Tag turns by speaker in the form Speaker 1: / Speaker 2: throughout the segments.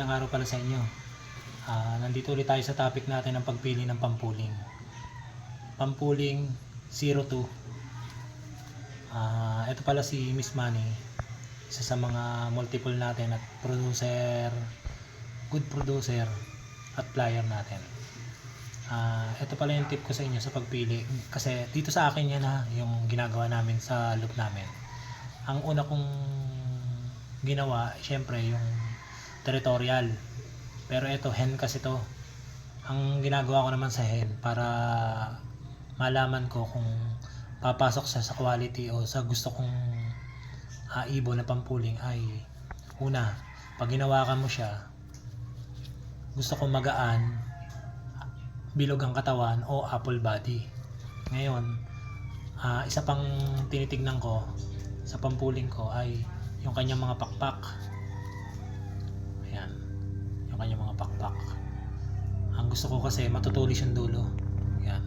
Speaker 1: pala sa inyo. Ah, nandito ulit tayo sa topic natin ng pagpili ng pampuling. Pampuling 02. Ah, ito pala si Miss Manny. Isa sa mga multiple natin at producer, good producer at flyer natin. Ah, ito pala yung tip ko sa inyo sa pagpili kasi dito sa akin yan ha, yung ginagawa namin sa loop namin. Ang una kong ginawa, syempre yung territorial. Pero ito, hen kasi to. Ang ginagawa ko naman sa hen para malaman ko kung papasok siya sa quality o sa gusto kong uh, ibon na pampuling ay una, pag ginawakan mo siya, gusto kong magaan, bilog ang katawan o apple body. Ngayon, ah, isa pang tinitignan ko sa pampuling ko ay yung kanyang mga pakpak. Gusto ko kasi matutulis yung dulo. Ayan.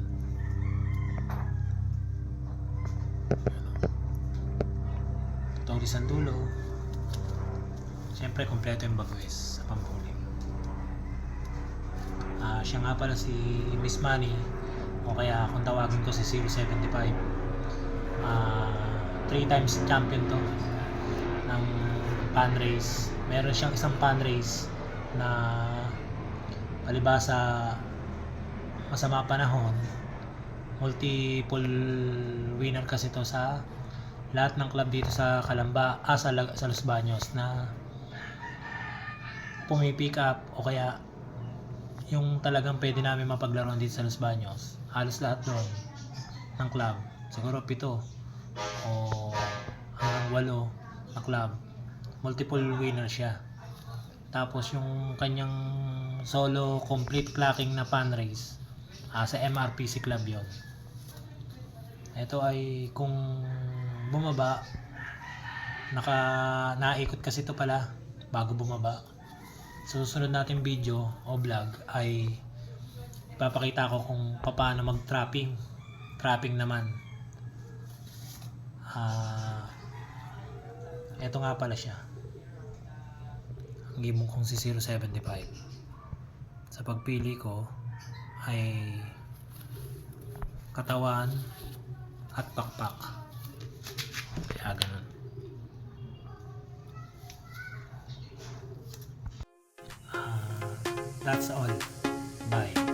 Speaker 1: Tutulis ang dulo. Siyempre, kompleto yung bagwes sa pampuling. Ah, siya nga pala si Miss Manny o kaya kung tawagin ko si 075 ah three times champion to ng pan race meron siyang isang pan race na palibasa masama panahon multiple winner kasi to sa lahat ng club dito sa Kalamba ah, sa, sa Los Baños na pumipick up o kaya yung talagang pwede namin mapaglaruan dito sa Los Baños, halos lahat doon ng club. Siguro pito o hanggang walo na club. Multiple winner siya. Tapos yung kanyang solo complete clacking na fan race ah, sa MRPC club yon. Ito ay kung bumaba naka naikot kasi ito pala bago bumaba sa susunod nating video o vlog ay ipapakita ko kung paano mag-trapping. Trapping naman. Ah, ito nga pala siya. Ang gimong kong si 075. Sa pagpili ko ay katawan at pakpak. Kaya ganun. Ah, that's all. Bye.